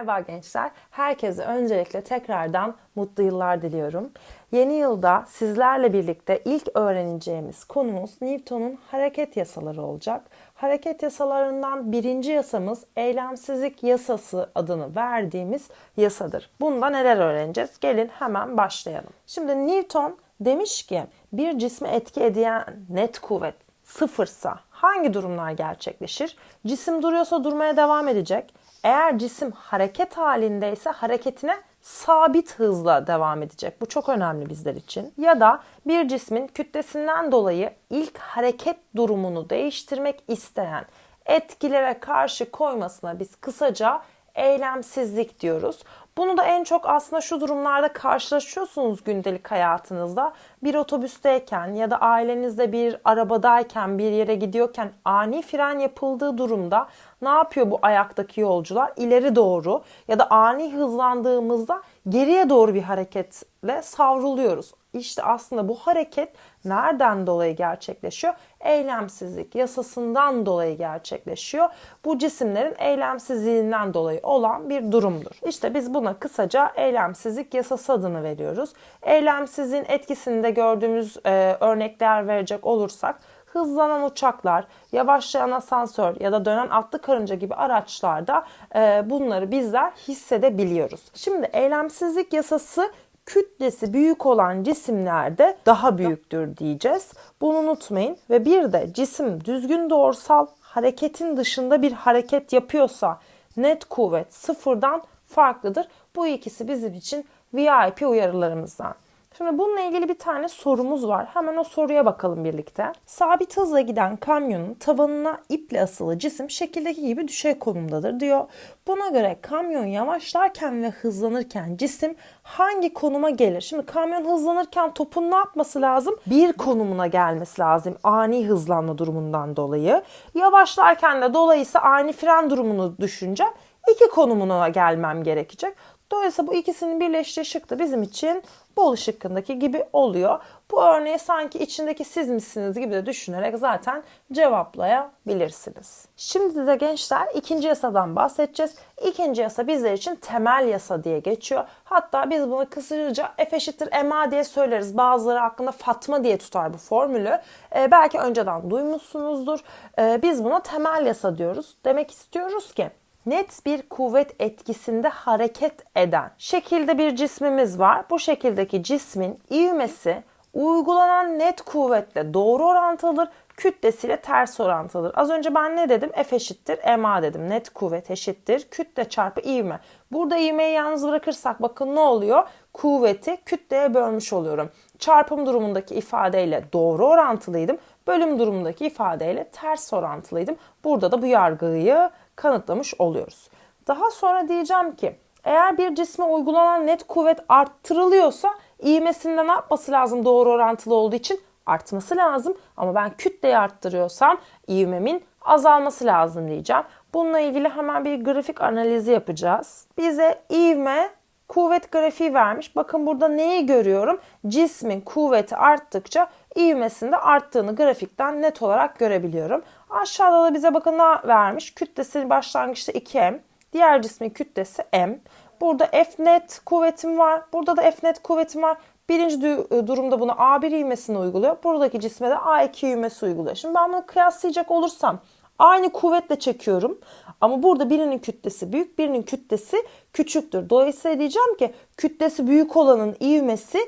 Merhaba gençler. Herkese öncelikle tekrardan mutlu yıllar diliyorum. Yeni yılda sizlerle birlikte ilk öğreneceğimiz konumuz Newton'un hareket yasaları olacak. Hareket yasalarından birinci yasamız eylemsizlik yasası adını verdiğimiz yasadır. Bunda neler öğreneceğiz? Gelin hemen başlayalım. Şimdi Newton demiş ki bir cisme etki eden net kuvvet sıfırsa hangi durumlar gerçekleşir? Cisim duruyorsa durmaya devam edecek. Eğer cisim hareket halindeyse hareketine sabit hızla devam edecek. Bu çok önemli bizler için. Ya da bir cismin kütlesinden dolayı ilk hareket durumunu değiştirmek isteyen etkilere karşı koymasına biz kısaca eylemsizlik diyoruz. Bunu da en çok aslında şu durumlarda karşılaşıyorsunuz gündelik hayatınızda. Bir otobüsteyken ya da ailenizde bir arabadayken bir yere gidiyorken ani fren yapıldığı durumda ne yapıyor bu ayaktaki yolcular? İleri doğru ya da ani hızlandığımızda geriye doğru bir hareketle savruluyoruz. İşte aslında bu hareket nereden dolayı gerçekleşiyor? Eylemsizlik yasasından dolayı gerçekleşiyor. Bu cisimlerin eylemsizliğinden dolayı olan bir durumdur. İşte biz buna kısaca eylemsizlik yasası adını veriyoruz. Eylemsizliğin etkisini de gördüğümüz e, örnekler verecek olursak hızlanan uçaklar, yavaşlayan asansör ya da dönen atlı karınca gibi araçlarda e, bunları bizler hissedebiliyoruz. Şimdi eylemsizlik yasası kütlesi büyük olan cisimlerde daha büyüktür diyeceğiz. Bunu unutmayın ve bir de cisim düzgün doğrusal hareketin dışında bir hareket yapıyorsa net kuvvet sıfırdan farklıdır. Bu ikisi bizim için VIP uyarılarımızdan. Şimdi bununla ilgili bir tane sorumuz var. Hemen o soruya bakalım birlikte. Sabit hızla giden kamyonun tavanına iple asılı cisim şekildeki gibi düşey konumdadır diyor. Buna göre kamyon yavaşlarken ve hızlanırken cisim hangi konuma gelir? Şimdi kamyon hızlanırken topun ne yapması lazım? Bir konumuna gelmesi lazım ani hızlanma durumundan dolayı. Yavaşlarken de dolayısıyla ani fren durumunu düşünce iki konumuna gelmem gerekecek. Dolayısıyla bu ikisinin birleştiği şık da bizim için bol şıkkındaki gibi oluyor. Bu örneği sanki içindeki siz misiniz gibi de düşünerek zaten cevaplayabilirsiniz. Şimdi de gençler ikinci yasadan bahsedeceğiz. İkinci yasa bizler için temel yasa diye geçiyor. Hatta biz bunu kısaca F eşittir MA diye söyleriz. Bazıları aklında Fatma diye tutar bu formülü. Ee, belki önceden duymuşsunuzdur. Ee, biz buna temel yasa diyoruz. Demek istiyoruz ki net bir kuvvet etkisinde hareket eden şekilde bir cismimiz var. Bu şekildeki cismin ivmesi uygulanan net kuvvetle doğru orantılıdır kütlesiyle ters orantılıdır. Az önce ben ne dedim? F eşittir ma dedim. Net kuvvet eşittir kütle çarpı ivme. Burada ivmeyi yalnız bırakırsak bakın ne oluyor? Kuvveti kütleye bölmüş oluyorum. Çarpım durumundaki ifadeyle doğru orantılıydım. Bölüm durumundaki ifadeyle ters orantılıydım. Burada da bu yargıyı kanıtlamış oluyoruz. Daha sonra diyeceğim ki eğer bir cisme uygulanan net kuvvet arttırılıyorsa ivmesinde ne yapması lazım doğru orantılı olduğu için? Artması lazım ama ben kütleyi arttırıyorsam ivmemin azalması lazım diyeceğim. Bununla ilgili hemen bir grafik analizi yapacağız. Bize ivme kuvvet grafiği vermiş. Bakın burada neyi görüyorum? Cismin kuvveti arttıkça ivmesinde arttığını grafikten net olarak görebiliyorum. Aşağıda da bize bakın ne vermiş? Kütlesi başlangıçta 2m. Diğer cismin kütlesi m. Burada F net kuvvetim var. Burada da F net kuvvetim var. Birinci e, durumda bunu A1 ivmesini uyguluyor. Buradaki cisme de A2 ivmesi uyguluyor. Şimdi ben bunu kıyaslayacak olursam aynı kuvvetle çekiyorum. Ama burada birinin kütlesi büyük, birinin kütlesi küçüktür. Dolayısıyla diyeceğim ki kütlesi büyük olanın ivmesi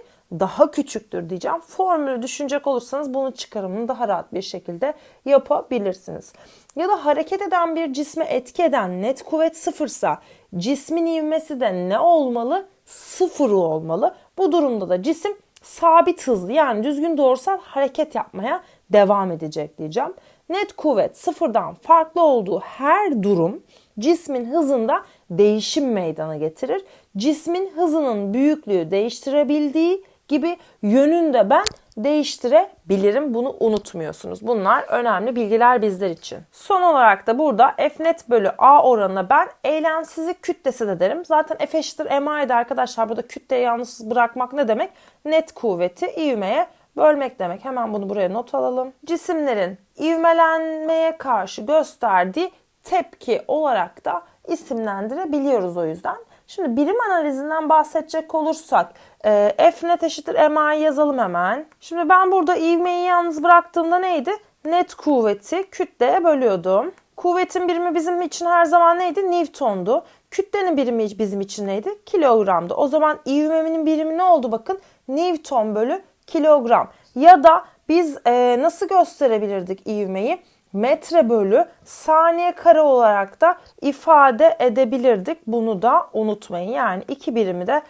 daha küçüktür diyeceğim. Formülü düşünecek olursanız bunun çıkarımını daha rahat bir şekilde yapabilirsiniz. Ya da hareket eden bir cisme etki eden net kuvvet sıfırsa cismin ivmesi de ne olmalı? Sıfır olmalı. Bu durumda da cisim sabit hızlı yani düzgün doğrusal hareket yapmaya devam edecek diyeceğim. Net kuvvet sıfırdan farklı olduğu her durum cismin hızında değişim meydana getirir. Cismin hızının büyüklüğü değiştirebildiği gibi yönünde ben değiştirebilirim. Bunu unutmuyorsunuz. Bunlar önemli bilgiler bizler için. Son olarak da burada F net bölü A oranına ben eylemsizlik kütlesi de derim. Zaten F eşittir MA'ydı arkadaşlar. Burada kütleyi yalnız bırakmak ne demek? Net kuvveti ivmeye bölmek demek. Hemen bunu buraya not alalım. Cisimlerin ivmelenmeye karşı gösterdiği tepki olarak da isimlendirebiliyoruz o yüzden. Şimdi birim analizinden bahsedecek olursak e, F net eşittir MA'yı yazalım hemen. Şimdi ben burada ivmeyi yalnız bıraktığımda neydi? Net kuvveti kütleye bölüyordum. Kuvvetin birimi bizim için her zaman neydi? Newton'du. Kütlenin birimi bizim için neydi? Kilogramdı. O zaman ivmemin birimi ne oldu bakın? Newton bölü kilogram. Ya da biz e, nasıl gösterebilirdik ivmeyi? Metre bölü saniye kare olarak da ifade edebilirdik. Bunu da unutmayın. Yani iki birimi de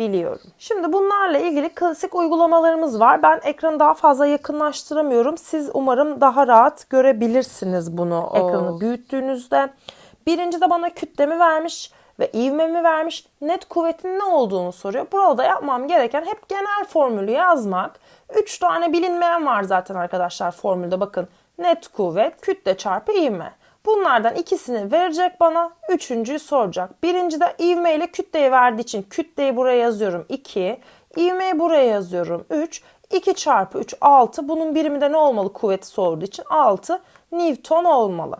kullanabiliyorum. Şimdi bunlarla ilgili klasik uygulamalarımız var. Ben ekranı daha fazla yakınlaştıramıyorum. Siz umarım daha rahat görebilirsiniz bunu ekranı büyüttüğünüzde. Birinci de bana kütlemi vermiş ve ivmemi vermiş. Net kuvvetin ne olduğunu soruyor. Burada yapmam gereken hep genel formülü yazmak. 3 tane bilinmeyen var zaten arkadaşlar formülde bakın. Net kuvvet, kütle çarpı ivme. Bunlardan ikisini verecek bana. Üçüncüyü soracak. Birinci de ivme ile kütleyi verdiği için kütleyi buraya yazıyorum 2. İvmeyi buraya yazıyorum 3. 2 çarpı 3 6. Bunun birimi de ne olmalı kuvveti sorduğu için 6 Newton olmalı.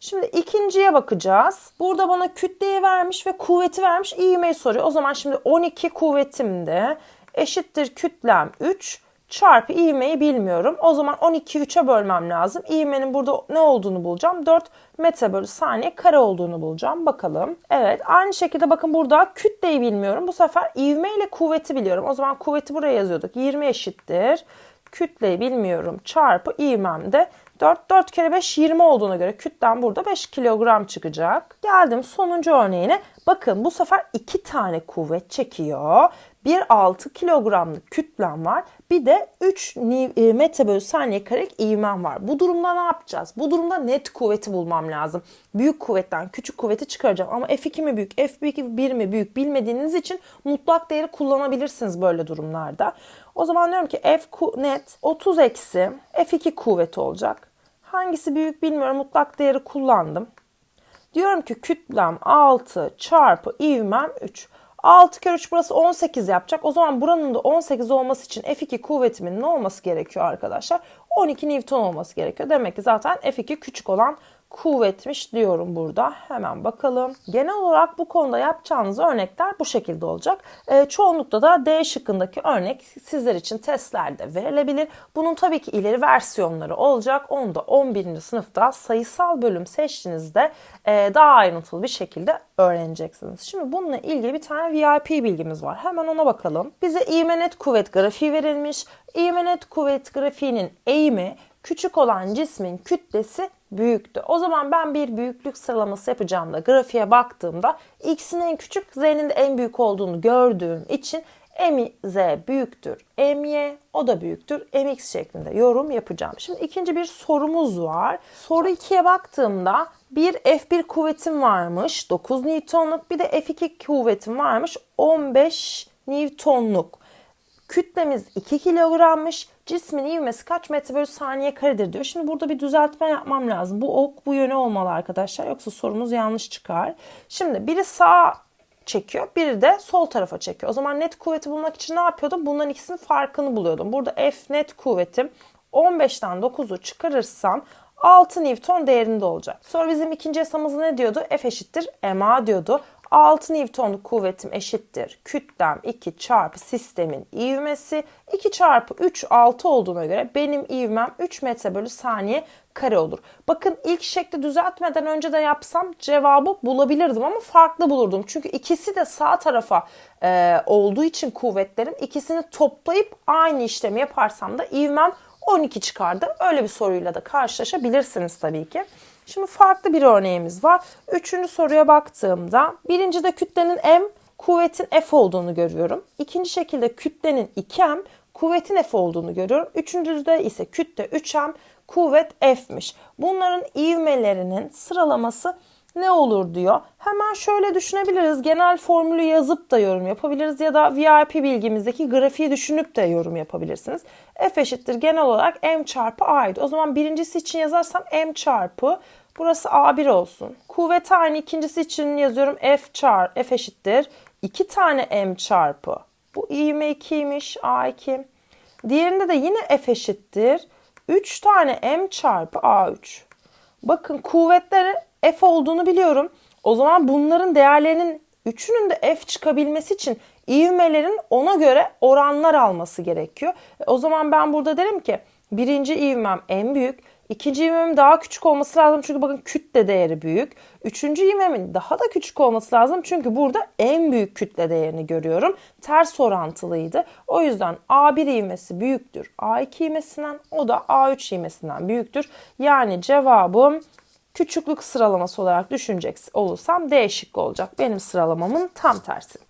Şimdi ikinciye bakacağız. Burada bana kütleyi vermiş ve kuvveti vermiş. ivmeyi soruyor. O zaman şimdi 12 kuvvetimde eşittir kütlem 3 çarpı ivmeyi bilmiyorum. O zaman 12'yi 3'e bölmem lazım. İvmenin burada ne olduğunu bulacağım. 4 metre bölü saniye kare olduğunu bulacağım. Bakalım. Evet aynı şekilde bakın burada kütleyi bilmiyorum. Bu sefer ivme ile kuvveti biliyorum. O zaman kuvveti buraya yazıyorduk. 20 eşittir. Kütleyi bilmiyorum. Çarpı ivmem de 4, 4 kere 5 20 olduğuna göre kütlem burada 5 kilogram çıkacak. Geldim sonuncu örneğine. Bakın bu sefer 2 tane kuvvet çekiyor. Bir 6 kilogramlık kütlem var. Bir de 3 e, metre bölü saniye karelik ivmem var. Bu durumda ne yapacağız? Bu durumda net kuvveti bulmam lazım. Büyük kuvvetten küçük kuvveti çıkaracağım. Ama F2 mi büyük, F1 mi büyük bilmediğiniz için mutlak değeri kullanabilirsiniz böyle durumlarda. O zaman diyorum ki F net 30 eksi F2 kuvveti olacak. Hangisi büyük bilmiyorum. Mutlak değeri kullandım. Diyorum ki kütlem 6 çarpı ivmem 3. 6 kere 3 burası 18 yapacak. O zaman buranın da 18 olması için F2 kuvvetimin ne olması gerekiyor arkadaşlar? 12 Newton olması gerekiyor. Demek ki zaten F2 küçük olan kuvvetmiş diyorum burada. Hemen bakalım. Genel olarak bu konuda yapacağınız örnekler bu şekilde olacak. E, çoğunlukla da D şıkkındaki örnek sizler için testlerde verilebilir. Bunun tabii ki ileri versiyonları olacak. Onu da 11. sınıfta sayısal bölüm seçtiğinizde e, daha ayrıntılı bir şekilde öğreneceksiniz. Şimdi bununla ilgili bir tane VIP bilgimiz var. Hemen ona bakalım. Bize ivme kuvvet grafiği verilmiş. İvme kuvvet grafiğinin eğimi küçük olan cismin kütlesi büyüktü. O zaman ben bir büyüklük sıralaması yapacağım da grafiğe baktığımda x'in en küçük z'nin de en büyük olduğunu gördüğüm için mz büyüktür my o da büyüktür mx şeklinde yorum yapacağım. Şimdi ikinci bir sorumuz var. Soru 2'ye baktığımda bir F1 kuvvetim varmış 9 Newton'luk bir de F2 kuvvetim varmış 15 Newton'luk. Kütlemiz 2 kilogrammış. Cismin ivmesi kaç metre bölü saniye karedir diyor. Şimdi burada bir düzeltme yapmam lazım. Bu ok bu yöne olmalı arkadaşlar. Yoksa sorumuz yanlış çıkar. Şimdi biri sağ çekiyor. Biri de sol tarafa çekiyor. O zaman net kuvveti bulmak için ne yapıyordum? Bunların ikisinin farkını buluyordum. Burada F net kuvvetim 15'ten 9'u çıkarırsam 6 Newton değerinde olacak. Sonra bizim ikinci yasamız ne diyordu? F eşittir MA diyordu. 6 Newtonluk kuvvetim eşittir. Kütlem 2 çarpı sistemin ivmesi 2 çarpı 3 6 olduğuna göre benim ivmem 3 metre bölü saniye kare olur. Bakın ilk şekli düzeltmeden önce de yapsam cevabı bulabilirdim ama farklı bulurdum. Çünkü ikisi de sağ tarafa e, olduğu için kuvvetlerim ikisini toplayıp aynı işlemi yaparsam da ivmem 12 çıkardı. Öyle bir soruyla da karşılaşabilirsiniz tabii ki. Şimdi farklı bir örneğimiz var. Üçüncü soruya baktığımda birincide kütlenin m, kuvvetin f olduğunu görüyorum. İkinci şekilde kütlenin 2m, kuvvetin f olduğunu görüyorum. Üçüncüde ise kütle 3m, kuvvet f'miş. Bunların ivmelerinin sıralaması ne olur diyor. Hemen şöyle düşünebiliriz. Genel formülü yazıp da yorum yapabiliriz ya da VIP bilgimizdeki grafiği düşünüp de yorum yapabilirsiniz. F eşittir genel olarak M çarpı A'ydı. O zaman birincisi için yazarsam M çarpı burası A1 olsun. Kuvvet aynı ikincisi için yazıyorum F çarpı F eşittir. 2 tane M çarpı. Bu ivme 2'ymiş A2. Diğerinde de yine F eşittir. 3 tane M çarpı A3. Bakın kuvvetleri F olduğunu biliyorum. O zaman bunların değerlerinin üçünün de F çıkabilmesi için ivmelerin ona göre oranlar alması gerekiyor. E, O zaman ben burada derim ki birinci ivmem en büyük, ikinci ivmemin daha küçük olması lazım çünkü bakın kütle değeri büyük. Üçüncü ivmemin daha da küçük olması lazım çünkü burada en büyük kütle değerini görüyorum. Ters orantılıydı. O yüzden A1 ivmesi büyüktür A2 ivmesinden o da A3 ivmesinden büyüktür. Yani cevabım küçüklük sıralaması olarak düşünecek olursam D şıkkı olacak. Benim sıralamamın tam tersi.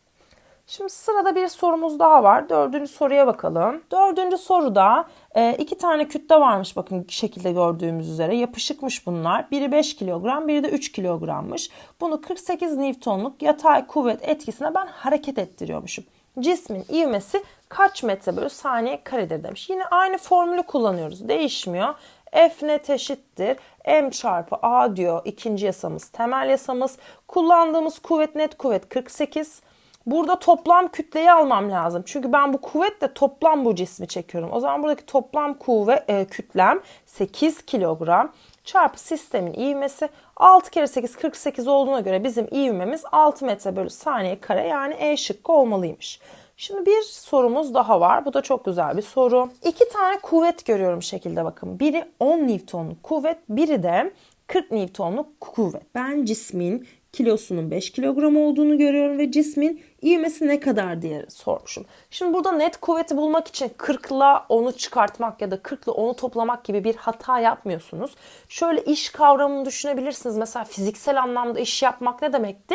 Şimdi sırada bir sorumuz daha var. Dördüncü soruya bakalım. Dördüncü soruda e, iki tane kütle varmış bakın şekilde gördüğümüz üzere. Yapışıkmış bunlar. Biri 5 kilogram, biri de 3 kilogrammış. Bunu 48 Newton'luk yatay kuvvet etkisine ben hareket ettiriyormuşum. Cismin ivmesi kaç metre bölü saniye karedir demiş. Yine aynı formülü kullanıyoruz. Değişmiyor. F net eşittir. M çarpı A diyor ikinci yasamız, temel yasamız. Kullandığımız kuvvet net kuvvet 48. Burada toplam kütleyi almam lazım. Çünkü ben bu kuvvetle toplam bu cismi çekiyorum. O zaman buradaki toplam kuvvet e, kütlem 8 kilogram çarpı sistemin ivmesi 6 kere 8 48 olduğuna göre bizim ivmemiz 6 metre bölü saniye kare yani E şıkkı olmalıymış. Şimdi bir sorumuz daha var. Bu da çok güzel bir soru. İki tane kuvvet görüyorum şekilde bakın. Biri 10 Newton'luk kuvvet, biri de 40 Newton'luk kuvvet. Ben cismin kilosunun 5 kilogram olduğunu görüyorum ve cismin ivmesi ne kadar diye sormuşum. Şimdi burada net kuvveti bulmak için 40 ile 10'u çıkartmak ya da 40 ile 10'u toplamak gibi bir hata yapmıyorsunuz. Şöyle iş kavramını düşünebilirsiniz. Mesela fiziksel anlamda iş yapmak ne demekti?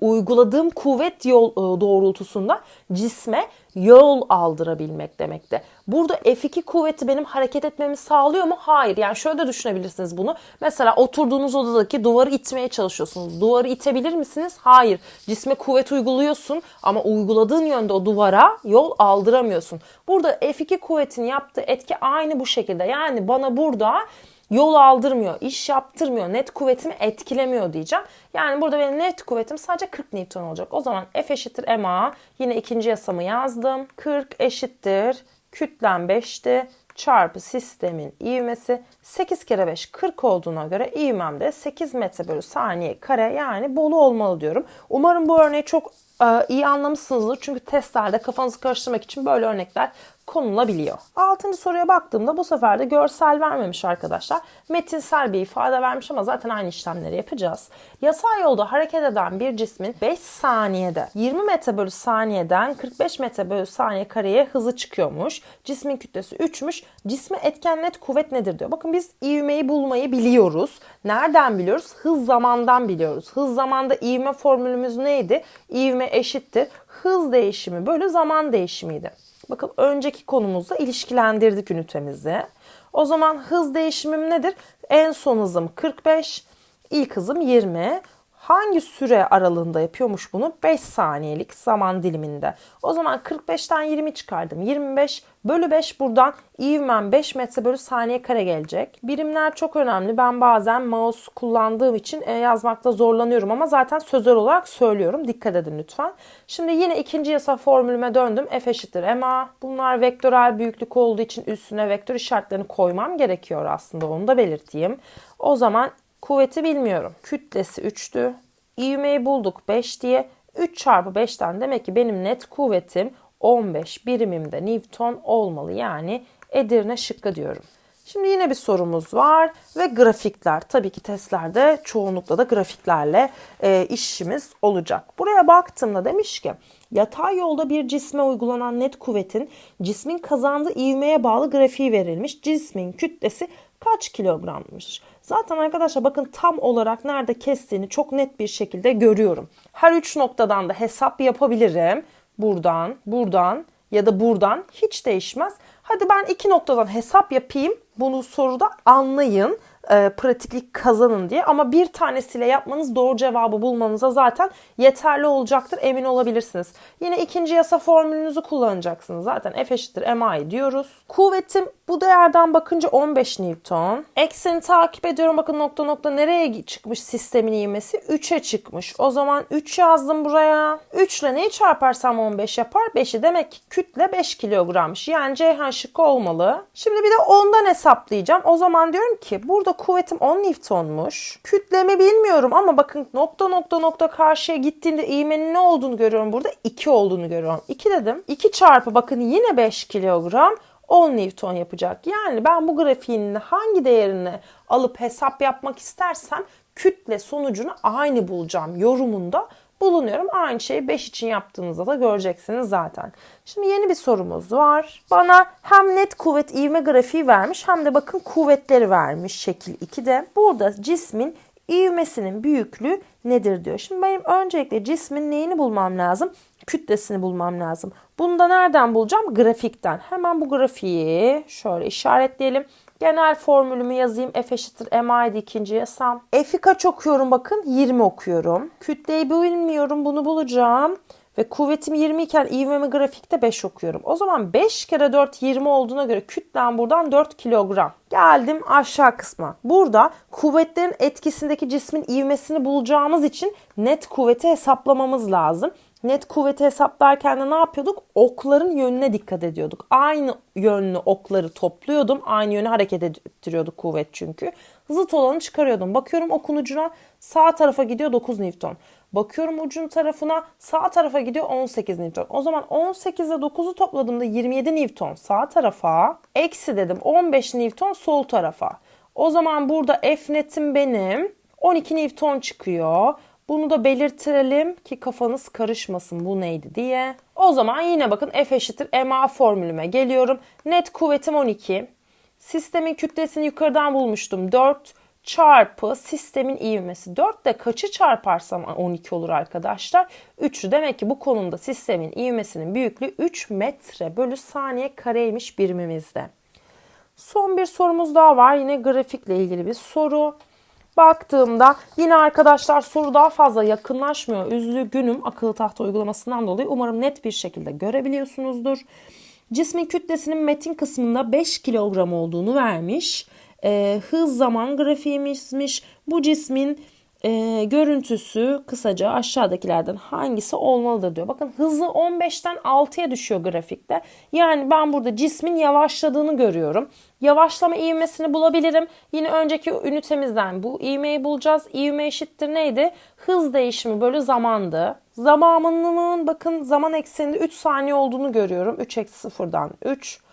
uyguladığım kuvvet yol e, doğrultusunda cisme yol aldırabilmek demekti. Burada F2 kuvveti benim hareket etmemi sağlıyor mu? Hayır. Yani şöyle de düşünebilirsiniz bunu. Mesela oturduğunuz odadaki duvarı itmeye çalışıyorsunuz. Duvarı itebilir misiniz? Hayır. Cisme kuvvet uyguluyorsun ama uyguladığın yönde o duvara yol aldıramıyorsun. Burada F2 kuvvetin yaptığı etki aynı bu şekilde. Yani bana burada yol aldırmıyor, iş yaptırmıyor, net kuvvetimi etkilemiyor diyeceğim. Yani burada benim net kuvvetim sadece 40 Newton olacak. O zaman F eşittir MA. Yine ikinci yasamı yazdım. 40 eşittir kütlem 5'ti çarpı sistemin ivmesi 8 kere 5 40 olduğuna göre ivmem de 8 metre bölü saniye kare yani bolu olmalı diyorum. Umarım bu örneği çok e, iyi anlamışsınızdır. Çünkü testlerde kafanızı karıştırmak için böyle örnekler konulabiliyor. Altıncı soruya baktığımda bu sefer de görsel vermemiş arkadaşlar. Metinsel bir ifade vermiş ama zaten aynı işlemleri yapacağız. Yasal yolda hareket eden bir cismin 5 saniyede 20 metre bölü saniyeden 45 metre bölü saniye kareye hızı çıkıyormuş. Cismin kütlesi 3'müş. Cisme etken net kuvvet nedir diyor. Bakın biz ivmeyi bulmayı biliyoruz. Nereden biliyoruz? Hız zamandan biliyoruz. Hız zamanda ivme formülümüz neydi? İvme eşittir. Hız değişimi bölü zaman değişimiydi. Bakın önceki konumuzda ilişkilendirdik ünitemizi. O zaman hız değişimim nedir? En son hızım 45, ilk hızım 20. Hangi süre aralığında yapıyormuş bunu? 5 saniyelik zaman diliminde. O zaman 45'ten 20 çıkardım. 25 bölü 5 buradan ivmen 5 metre bölü saniye kare gelecek. Birimler çok önemli. Ben bazen mouse kullandığım için e, yazmakta zorlanıyorum ama zaten sözel olarak söylüyorum. Dikkat edin lütfen. Şimdi yine ikinci yasa formülüme döndüm. F eşittir ma. Bunlar vektörel büyüklük olduğu için üstüne vektör işaretlerini koymam gerekiyor aslında. Onu da belirteyim. O zaman Kuvveti bilmiyorum. Kütlesi 3'tü. İvmeyi bulduk 5 diye. 3 çarpı 5'ten demek ki benim net kuvvetim 15 birimimde Newton olmalı. Yani Edirne şıkkı diyorum. Şimdi yine bir sorumuz var ve grafikler. Tabii ki testlerde çoğunlukla da grafiklerle e, işimiz olacak. Buraya baktığımda demiş ki yatay yolda bir cisme uygulanan net kuvvetin cismin kazandığı ivmeye bağlı grafiği verilmiş. Cismin kütlesi kaç kilogrammış? Zaten arkadaşlar bakın tam olarak nerede kestiğini çok net bir şekilde görüyorum. Her üç noktadan da hesap yapabilirim. Buradan, buradan ya da buradan hiç değişmez. Hadi ben iki noktadan hesap yapayım. Bunu soruda anlayın. E, pratiklik kazanın diye. Ama bir tanesiyle yapmanız doğru cevabı bulmanıza zaten yeterli olacaktır. Emin olabilirsiniz. Yine ikinci yasa formülünüzü kullanacaksınız. Zaten F eşittir MI diyoruz. Kuvvetim bu değerden bakınca 15 Newton. Ekseni takip ediyorum. Bakın nokta nokta nereye çıkmış sistemin ivmesi? 3'e çıkmış. O zaman 3 yazdım buraya. 3 ile neyi çarparsam 15 yapar? 5'i demek ki kütle 5 kilogrammış. Yani Ceyhan şıkkı olmalı. Şimdi bir de ondan hesaplayacağım. O zaman diyorum ki burada kuvvetim 10 Newton'muş. Kütlemi bilmiyorum ama bakın nokta nokta nokta karşıya gittiğinde ivmenin ne olduğunu görüyorum burada? 2 olduğunu görüyorum. 2 dedim. 2 çarpı bakın yine 5 kilogram 10 Newton yapacak. Yani ben bu grafiğin hangi değerini alıp hesap yapmak istersem kütle sonucunu aynı bulacağım yorumunda bulunuyorum. Aynı şeyi 5 için yaptığınızda da göreceksiniz zaten. Şimdi yeni bir sorumuz var. Bana hem net kuvvet ivme grafiği vermiş hem de bakın kuvvetleri vermiş şekil 2'de. Burada cismin ivmesinin büyüklüğü nedir diyor. Şimdi benim öncelikle cismin neyini bulmam lazım? Kütlesini bulmam lazım. Bunu da nereden bulacağım? Grafikten. Hemen bu grafiği şöyle işaretleyelim. Genel formülümü yazayım. F eşittir MI'di ikinci yasam. F'i kaç okuyorum bakın? 20 okuyorum. Kütleyi bilmiyorum bunu bulacağım. Ve kuvvetim 20 iken ivmemi grafikte 5 okuyorum. O zaman 5 kere 4 20 olduğuna göre kütlem buradan 4 kilogram. Geldim aşağı kısma. Burada kuvvetlerin etkisindeki cismin ivmesini bulacağımız için net kuvveti hesaplamamız lazım. Net kuvveti hesaplarken de ne yapıyorduk? Okların yönüne dikkat ediyorduk. Aynı yönlü okları topluyordum. Aynı yöne hareket ettiriyorduk kuvvet çünkü. Zıt olanı çıkarıyordum. Bakıyorum okun ucuna sağ tarafa gidiyor 9 Newton. Bakıyorum ucun tarafına sağ tarafa gidiyor 18 Newton. O zaman 18 ile 9'u topladığımda 27 Newton sağ tarafa. Eksi dedim 15 Newton sol tarafa. O zaman burada F netim benim 12 Newton çıkıyor. Bunu da belirtelim ki kafanız karışmasın bu neydi diye. O zaman yine bakın F eşittir MA formülüme geliyorum. Net kuvvetim 12. Sistemin kütlesini yukarıdan bulmuştum. 4 çarpı sistemin ivmesi. 4 de kaçı çarparsam 12 olur arkadaşlar? 3'ü demek ki bu konumda sistemin ivmesinin büyüklüğü 3 metre bölü saniye kareymiş birimimizde. Son bir sorumuz daha var. Yine grafikle ilgili bir soru. Baktığımda yine arkadaşlar soru daha fazla yakınlaşmıyor. Üzgünüm akıllı tahta uygulamasından dolayı. Umarım net bir şekilde görebiliyorsunuzdur. Cismin kütlesinin metin kısmında 5 kilogram olduğunu vermiş. Ee, hız zaman grafiğimizmiş. Bu cismin e, görüntüsü kısaca aşağıdakilerden hangisi olmalıdır diyor. Bakın hızı 15'ten 6'ya düşüyor grafikte. Yani ben burada cismin yavaşladığını görüyorum. Yavaşlama ivmesini bulabilirim. Yine önceki ünitemizden bu ivmeyi bulacağız. İvme eşittir neydi? Hız değişimi bölü zamandı. Zamanımın bakın zaman ekseninde 3 saniye olduğunu görüyorum. 3 eksi 0'dan 3.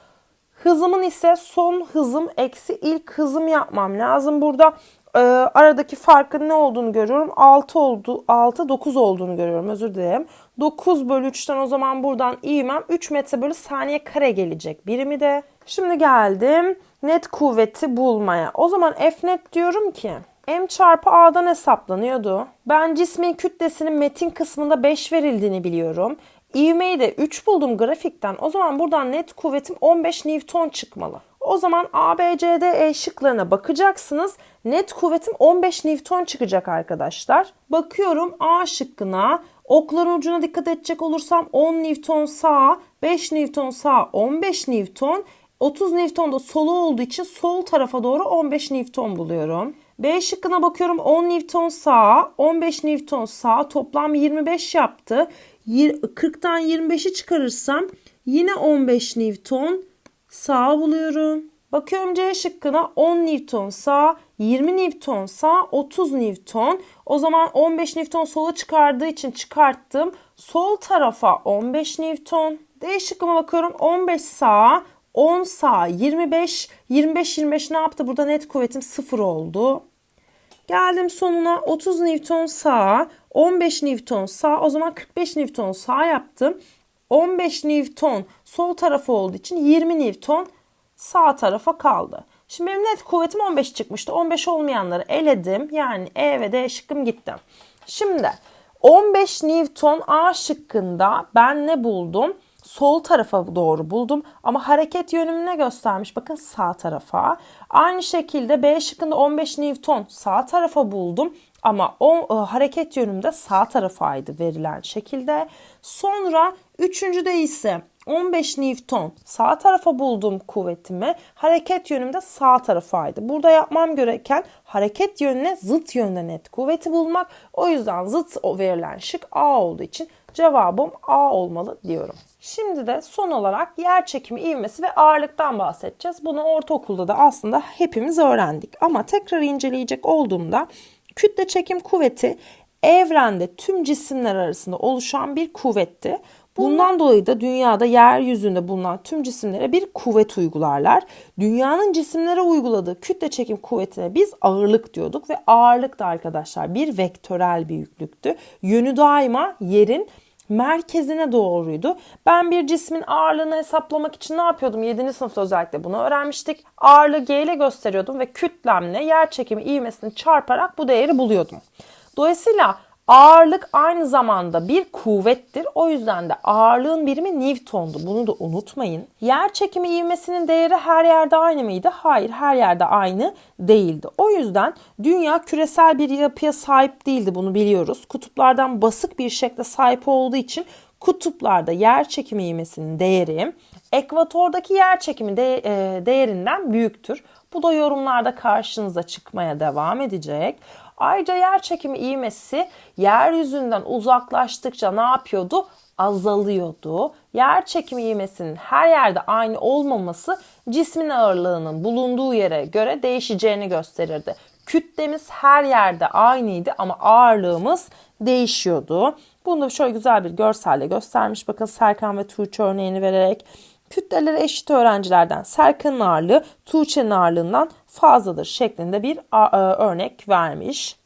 Hızımın ise son hızım eksi ilk hızım yapmam lazım. Burada e, aradaki farkın ne olduğunu görüyorum. 6 oldu, 6 9 olduğunu görüyorum. Özür dilerim. 9 bölü 3'ten o zaman buradan ivmem 3 metre bölü saniye kare gelecek. Birimi de. Şimdi geldim net kuvveti bulmaya. O zaman F net diyorum ki M çarpı A'dan hesaplanıyordu. Ben cismin kütlesinin metin kısmında 5 verildiğini biliyorum. İvmeyi de 3 buldum grafikten. O zaman buradan net kuvvetim 15 Newton çıkmalı. O zaman A, B, C, D, E şıklarına bakacaksınız. Net kuvvetim 15 Newton çıkacak arkadaşlar. Bakıyorum A şıkkına. Okların ucuna dikkat edecek olursam 10 Newton sağ, 5 Newton sağ, 15 Newton. 30 Newton da solu olduğu için sol tarafa doğru 15 Newton buluyorum. B şıkkına bakıyorum 10 Newton sağ, 15 Newton sağ toplam 25 yaptı. 40'tan 25'i çıkarırsam yine 15 Newton sağ buluyorum. Bakıyorum C şıkkına 10 Newton sağ, 20 Newton sağ, 30 Newton. O zaman 15 Newton sola çıkardığı için çıkarttım. Sol tarafa 15 Newton. D şıkkıma bakıyorum 15 sağ, 10 sağ, 25. 25 25 ne yaptı? Burada net kuvvetim 0 oldu. Geldim sonuna 30 Newton sağ, 15 Newton sağ. O zaman 45 Newton sağ yaptım. 15 Newton sol tarafı olduğu için 20 Newton sağ tarafa kaldı. Şimdi benim net kuvvetim 15 çıkmıştı. 15 olmayanları eledim. Yani E ve D şıkkım gitti. Şimdi 15 Newton A şıkkında ben ne buldum? Sol tarafa doğru buldum ama hareket yönümüne göstermiş. Bakın sağ tarafa. Aynı şekilde B şıkkında 15 Newton sağ tarafa buldum ama o e, hareket yönümde sağ tarafaydı verilen şekilde. Sonra üçüncüde ise 15 Newton sağ tarafa bulduğum kuvvetimi hareket yönümde sağ tarafaydı. Burada yapmam gereken hareket yönüne zıt yönde net kuvveti bulmak. O yüzden zıt verilen şık A olduğu için cevabım A olmalı diyorum. Şimdi de son olarak yer çekimi ivmesi ve ağırlıktan bahsedeceğiz. Bunu ortaokulda da aslında hepimiz öğrendik. Ama tekrar inceleyecek olduğumda kütle çekim kuvveti evrende tüm cisimler arasında oluşan bir kuvvetti. Bundan dolayı da dünyada yeryüzünde bulunan tüm cisimlere bir kuvvet uygularlar. Dünyanın cisimlere uyguladığı kütle çekim kuvvetine biz ağırlık diyorduk ve ağırlık da arkadaşlar bir vektörel büyüklüktü. Yönü daima yerin merkezine doğruydu. Ben bir cismin ağırlığını hesaplamak için ne yapıyordum? 7. sınıfta özellikle bunu öğrenmiştik. Ağırlığı G ile gösteriyordum ve kütlemle yer çekimi ivmesini çarparak bu değeri buluyordum. Dolayısıyla ağırlık aynı zamanda bir kuvvettir. O yüzden de ağırlığın birimi Newton'du. Bunu da unutmayın. Yer çekimi ivmesinin değeri her yerde aynı mıydı? Hayır, her yerde aynı değildi. O yüzden dünya küresel bir yapıya sahip değildi. Bunu biliyoruz. Kutuplardan basık bir şekilde sahip olduğu için kutuplarda yer çekimi ivmesinin değeri ekvatordaki yer çekimi de, e, değerinden büyüktür. Bu da yorumlarda karşınıza çıkmaya devam edecek. Ayrıca yer çekimi ivmesi yeryüzünden uzaklaştıkça ne yapıyordu? Azalıyordu. Yer çekimi ivmesinin her yerde aynı olmaması cismin ağırlığının bulunduğu yere göre değişeceğini gösterirdi. Kütlemiz her yerde aynıydı ama ağırlığımız değişiyordu. Bunu da şöyle güzel bir görselle göstermiş. Bakın Serkan ve Tuğçe örneğini vererek kütleleri eşit öğrencilerden Serkan'ın ağırlığı Tuğçe'nin ağırlığından fazladır şeklinde bir e, örnek vermiş.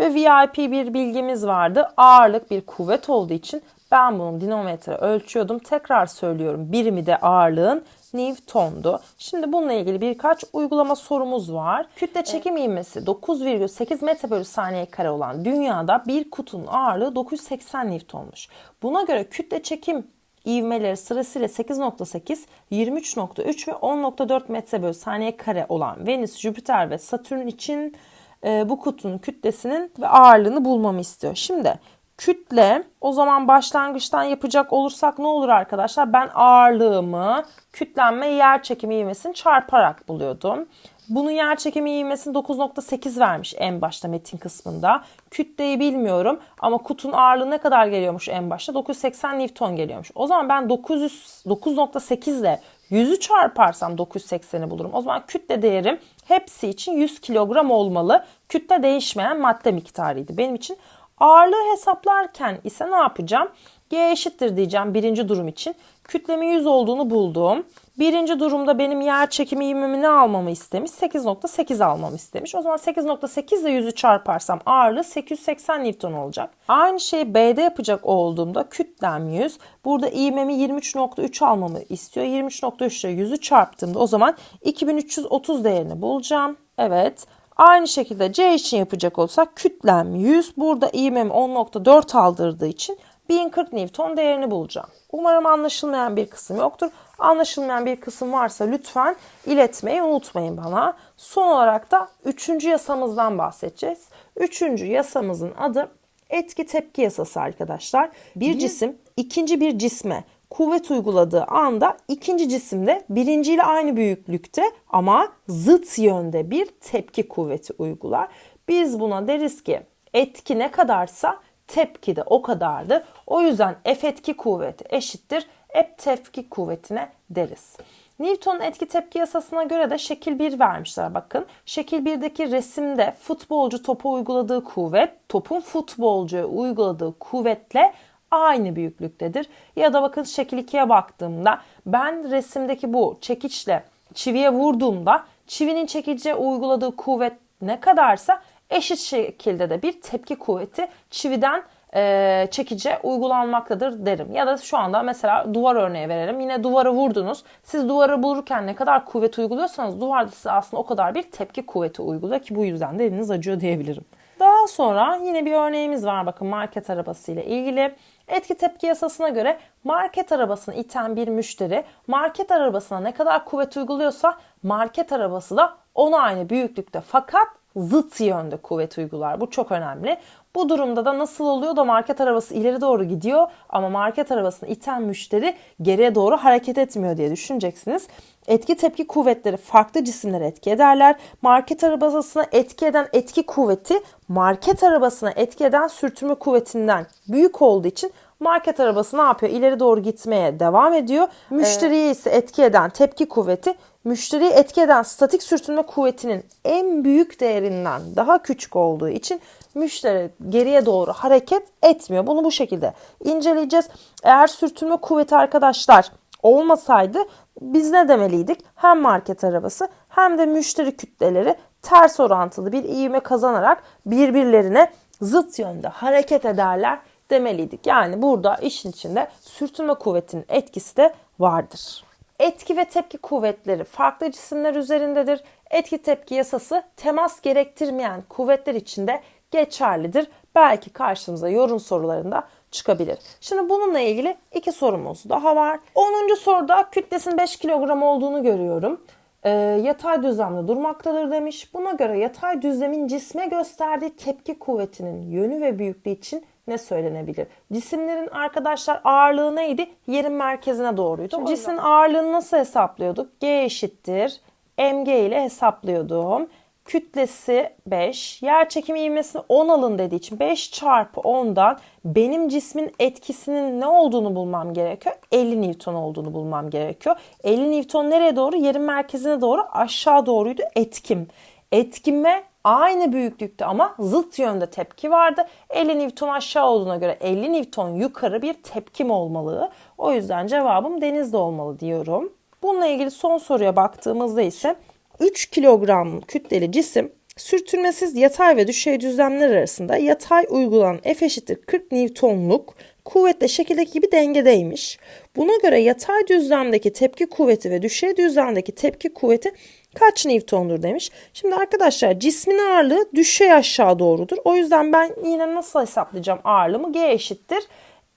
Ve VIP bir bilgimiz vardı. Ağırlık bir kuvvet olduğu için ben bunu dinometre ölçüyordum. Tekrar söylüyorum birimi de ağırlığın Newton'du. Şimdi bununla ilgili birkaç uygulama sorumuz var. Kütle çekim ivmesi 9,8 metre bölü saniye kare olan dünyada bir kutunun ağırlığı 980 Newton'muş. Buna göre kütle çekim ivmeleri sırasıyla 8.8, 23.3 ve 10.4 metre bölü saniye kare olan Venüs, Jüpiter ve Satürn için e, bu kutunun kütlesinin ve ağırlığını bulmamı istiyor. Şimdi kütle o zaman başlangıçtan yapacak olursak ne olur arkadaşlar? Ben ağırlığımı kütlenme yer çekimi ivmesini çarparak buluyordum. Bunun yer çekimi ivmesini 9.8 vermiş en başta metin kısmında. Kütleyi bilmiyorum ama kutunun ağırlığı ne kadar geliyormuş en başta? 980 Newton geliyormuş. O zaman ben 900 9.8 ile 100'ü çarparsam 980'i bulurum. O zaman kütle değerim hepsi için 100 kilogram olmalı. Kütle değişmeyen madde miktarıydı. Benim için ağırlığı hesaplarken ise ne yapacağım? G eşittir diyeceğim birinci durum için. Kütlemin 100 olduğunu buldum. Birinci durumda benim yer çekimi ivmemi ne almamı istemiş? 8.8 almamı istemiş. O zaman 8.8 ile 100'ü çarparsam ağırlığı 880 Newton olacak. Aynı şeyi B'de yapacak olduğumda kütlem 100. Burada ivmemi 23.3 almamı istiyor. 23.3 ile 100'ü çarptığımda o zaman 2330 değerini bulacağım. Evet. Aynı şekilde C için yapacak olsak kütlem 100. Burada ivmemi 10.4 aldırdığı için 1040 Newton değerini bulacağım. Umarım anlaşılmayan bir kısım yoktur. Anlaşılmayan bir kısım varsa lütfen iletmeyi unutmayın bana. Son olarak da üçüncü yasamızdan bahsedeceğiz. Üçüncü yasamızın adı etki tepki yasası arkadaşlar. Bir cisim ikinci bir cisme kuvvet uyguladığı anda ikinci cisimde birinciyle aynı büyüklükte ama zıt yönde bir tepki kuvveti uygular. Biz buna deriz ki etki ne kadarsa tepki de o kadardı. O yüzden F etki kuvveti eşittir F tepki kuvvetine deriz. Newton'un etki tepki yasasına göre de şekil 1 vermişler bakın. Şekil 1'deki resimde futbolcu topa uyguladığı kuvvet topun futbolcuya uyguladığı kuvvetle aynı büyüklüktedir. Ya da bakın şekil 2'ye baktığımda ben resimdeki bu çekiçle çiviye vurduğumda çivinin çekiciye uyguladığı kuvvet ne kadarsa eşit şekilde de bir tepki kuvveti çividen e, çekice uygulanmaktadır derim. Ya da şu anda mesela duvar örneği verelim. Yine duvara vurdunuz. Siz duvarı bulurken ne kadar kuvvet uyguluyorsanız duvar da size aslında o kadar bir tepki kuvveti uyguluyor ki bu yüzden de eliniz acıyor diyebilirim. Daha sonra yine bir örneğimiz var bakın market arabası ile ilgili. Etki tepki yasasına göre market arabasını iten bir müşteri market arabasına ne kadar kuvvet uyguluyorsa market arabası da ona aynı büyüklükte fakat zıt yönde kuvvet uygular. Bu çok önemli. Bu durumda da nasıl oluyor da market arabası ileri doğru gidiyor ama market arabasını iten müşteri geriye doğru hareket etmiyor diye düşüneceksiniz. Etki tepki kuvvetleri farklı cisimlere etki ederler. Market arabasına etki eden etki kuvveti market arabasına etki eden sürtünme kuvvetinden büyük olduğu için market arabası ne yapıyor? İleri doğru gitmeye devam ediyor. Müşteriyi ise etki eden tepki kuvveti müşteriyi etki eden statik sürtünme kuvvetinin en büyük değerinden daha küçük olduğu için müşteri geriye doğru hareket etmiyor. Bunu bu şekilde inceleyeceğiz. Eğer sürtünme kuvveti arkadaşlar olmasaydı biz ne demeliydik? Hem market arabası hem de müşteri kütleleri ters orantılı bir ivme kazanarak birbirlerine zıt yönde hareket ederler demeliydik. Yani burada işin içinde sürtünme kuvvetinin etkisi de vardır. Etki ve tepki kuvvetleri farklı cisimler üzerindedir. Etki tepki yasası temas gerektirmeyen kuvvetler için de geçerlidir. Belki karşımıza yorum sorularında çıkabilir. Şimdi bununla ilgili iki sorumuz daha var. 10. soruda kütlesinin 5 kilogram olduğunu görüyorum. E, yatay düzlemde durmaktadır demiş. Buna göre yatay düzlemin cisme gösterdiği tepki kuvvetinin yönü ve büyüklüğü için ne söylenebilir? Cisimlerin arkadaşlar ağırlığı neydi? Yerin merkezine doğruydu. Şimdi cismin ağırlığını nasıl hesaplıyorduk? G eşittir mg ile hesaplıyordum. Kütlesi 5. Yer çekimi ivmesini 10 alın dediği için 5 çarpı 10'dan benim cismin etkisinin ne olduğunu bulmam gerekiyor. 50 Newton olduğunu bulmam gerekiyor. 50 Newton nereye doğru? Yerin merkezine doğru aşağı doğruydu etkim. Etkime aynı büyüklükte ama zıt yönde tepki vardı. 50 Newton aşağı olduğuna göre 50 Newton yukarı bir tepkim olmalı. O yüzden cevabım denizde olmalı diyorum. Bununla ilgili son soruya baktığımızda ise 3 kilogram kütleli cisim sürtünmesiz yatay ve düşey düzlemler arasında yatay uygulanan F eşittir 40 Newton'luk kuvvetle şekildeki gibi dengedeymiş. Buna göre yatay düzlemdeki tepki kuvveti ve düşey düzlemdeki tepki kuvveti kaç Newton'dur demiş. Şimdi arkadaşlar cismin ağırlığı düşey aşağı doğrudur. O yüzden ben yine nasıl hesaplayacağım ağırlığımı? G eşittir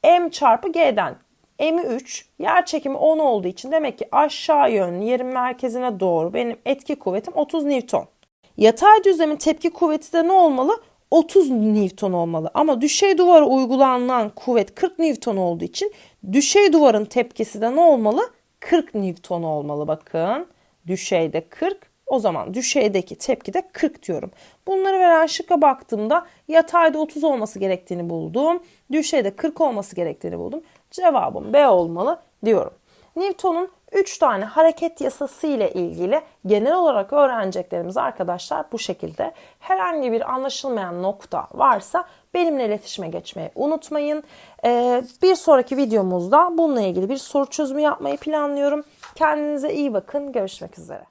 m çarpı g'den. M'i 3, yer çekimi 10 olduğu için demek ki aşağı yönlü yerin merkezine doğru benim etki kuvvetim 30 Newton. Yatay düzlemin tepki kuvveti de ne olmalı? 30 Newton olmalı. Ama düşey duvara uygulanan kuvvet 40 Newton olduğu için düşey duvarın tepkisi de ne olmalı? 40 Newton olmalı bakın. Düşeyde 40, o zaman düşeydeki tepki de 40 diyorum. Bunları veren şıkka baktığımda yatayda 30 olması gerektiğini buldum. Düşeyde 40 olması gerektiğini buldum. Cevabım B olmalı diyorum. Newton'un 3 tane hareket yasası ile ilgili genel olarak öğreneceklerimiz arkadaşlar bu şekilde. Herhangi bir anlaşılmayan nokta varsa benimle iletişime geçmeyi unutmayın. Ee, bir sonraki videomuzda bununla ilgili bir soru çözümü yapmayı planlıyorum. Kendinize iyi bakın. Görüşmek üzere.